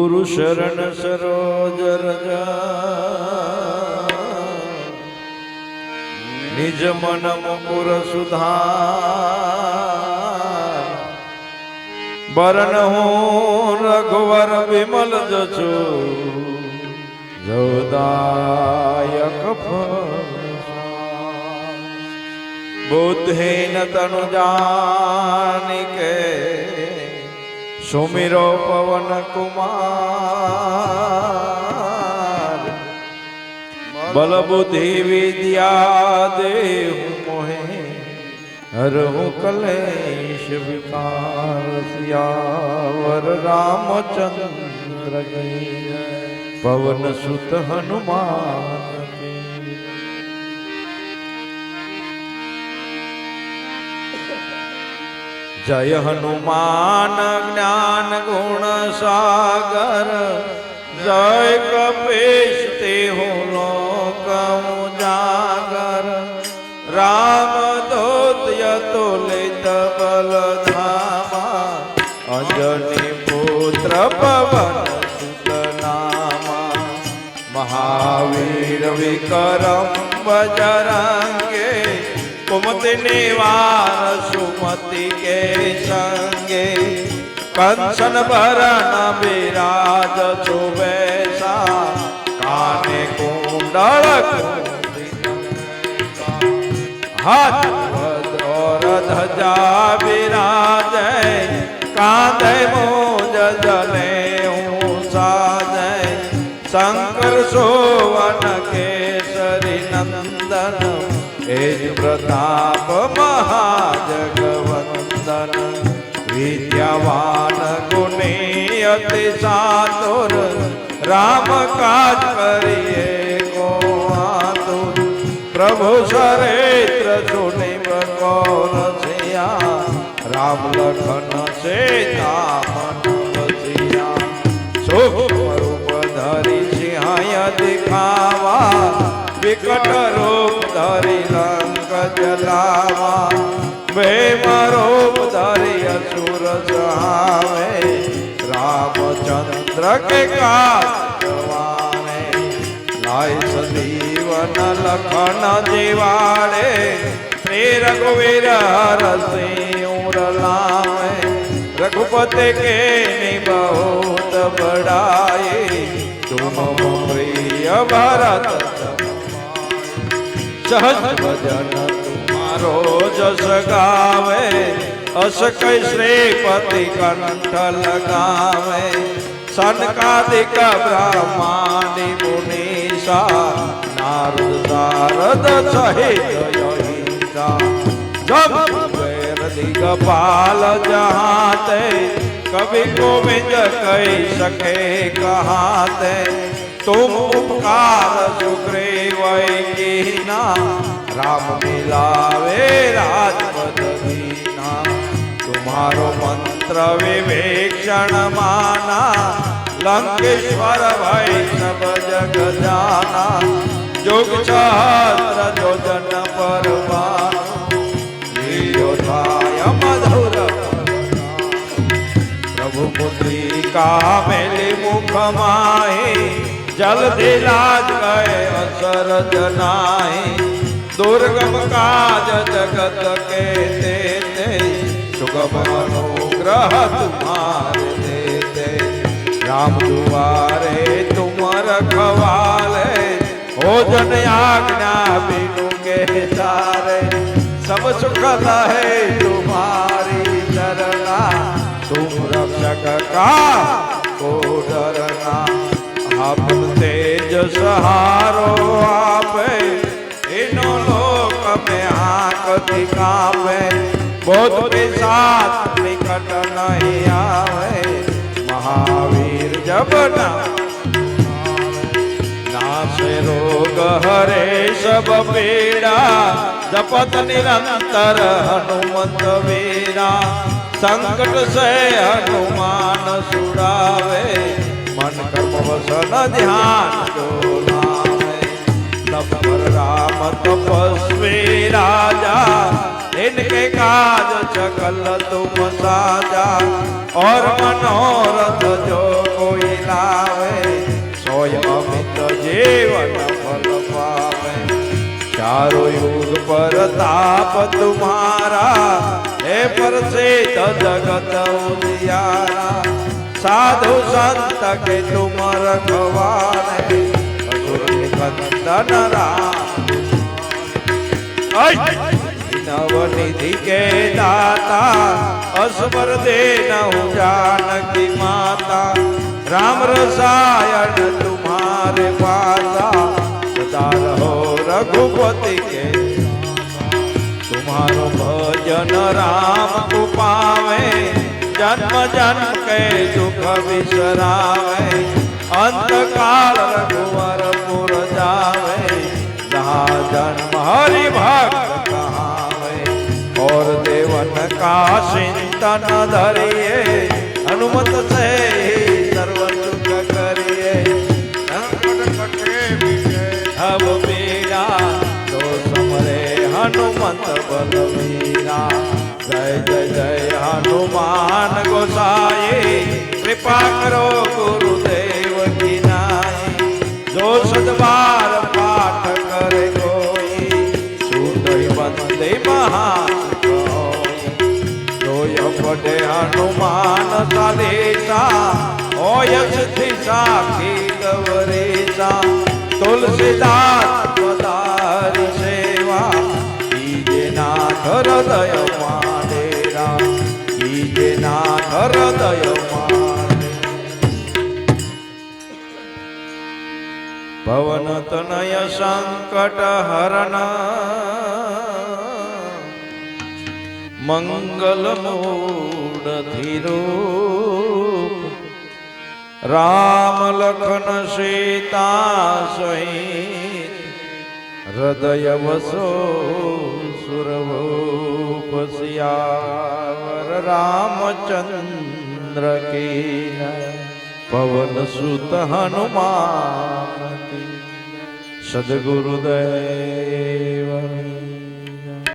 ગુરુ શરણ સરોજ રજા. નિજ મન મુકુર સુધા બરન હું રઘુવર વિમલ જછો જોદાયક બુદ્ધિન તનુ જાનિકે સુમિરો પવન કુમાર. બલ બુદ્ધિ વિદ્યા દેવ મોહે. હરહુ કલેશ વિકાર સિયાવર રામચંદ્ર કી પવન સુત હનુમાન જય હનુમાન જ્ઞાન ગુણ સાગર, જય કપેશ તે હો લોક ઉજાગર રામ દોત યતુલિત બલ ધામા, અજની પુત્ર પવન સુતનામા મહાવીર વિકરમ બજરંગે કુમતિ નિવાર સુમતિ કે સંગે કંસન ભરણ બિરાજ છુબેસા કાને કુંડળ હાથ વદ્રોર ધજા બિરાજ કાંધે મોજ જલે હું સાજે શંકર સોવન કેસરી નંદન એ જ પ્રતાપ મહાજગવંદન. વિદ્યાવાન ગુણી અતિ સાતુર રામ કાજ કરીએ કો આતુર પ્રભુ સરેત્ર સુની કોર સિયા રામ લખન સીતામન બસિયા સુખ રૂપ ધરી સિંહાય દિખાવા. વિકટ રૂપ ધરી લંક જલાવા મે મારો ધરી અસુર સહાવે રામચંદ્ર કે કાજવાને લાય સજીવન લખન જીવાડે શ્રી રઘુવીર રસી ઉરલામે રઘુપતિ કે નિબહુત બડાય તુમ પ્રિય ભરત भजन तुम्हारो जस गावे अस कै श्रीपति कंठ लगावे। सनकादिक ब्रह्मांडि मुनीसा, नारद सारद सहित जब दिगपाल जहाते कभी गोविंद कही सके कहाते। तुम उपकार सुग्रीव कीना राम मिलावे राजपद दीना तुम्हारो मंत्र विवेक्षण माना लंकेश्वर भई सब जग जाना जोग सहस्र जोजन परवानु योधाय मधुर प्रभु मुद्रिका मेले मुख माहे जल दिलाज गए असर जनाए दुर्गम काज जगत के देते। सुगम अनुग्रह तुम्हारे देते। राम दुआरे तुम रखवाले। हो जन आज्ञा बिनु के सारे। सब सुख है तुम्हारी शरणा तुम रक्षक का को डरना। अपन तेज सहारो आपे, इनो लोक में आँख दिखावे। बहुत साथ निकट नहीं आवे। महावीर जब ना रोग हरे, सब पीड़ा। जपत निरंतर हनुमत वीरा संकट से हनुमान मन वसन ध्यान जो लावे तब पर राम तपस्वी राजा। इनके काज सकल तुम साजा, और मनोरथ जो कोई लावे सोय अमित जीवन फल पावे। चारों युग पर ताप तुम्हारा, हे पर से जगत उजियारा। साधु संत के तुम रखवारे नवनिधि के दाता, असवर दे जानकी माता, राम रसायन तुम्हारे पासा सदा रहो रघुपति के। तुम्हारो भजन राम को पावे जन्म जन्म के दुख बिसरावे अंत काल रघुवर पुर जावे जहाँ जन्म हरि भक्त कहावे। और देवन का चिंतन धरिए हनुमत से सर्व सुख करिए। अब मेरा तो समरे हनुमत जय हनुमान गोसाई, कृपा करो गुरुदेव की नाई। जो सदबार पाठ करे बंदे पढ़े हनुमान चालीसा ओय सिद्धि साखी गवरेसा। तुलसीदास पदारी सेवा, कीजे પવન તનય સંકટ હરણ. મંગલ મૂળ ધીરો રામ લખન સીતા સહિત હૃદય વસો સુરભૂપ રામચંદ્ર કે પવન સુત હનુમાન સદગુરુદેવ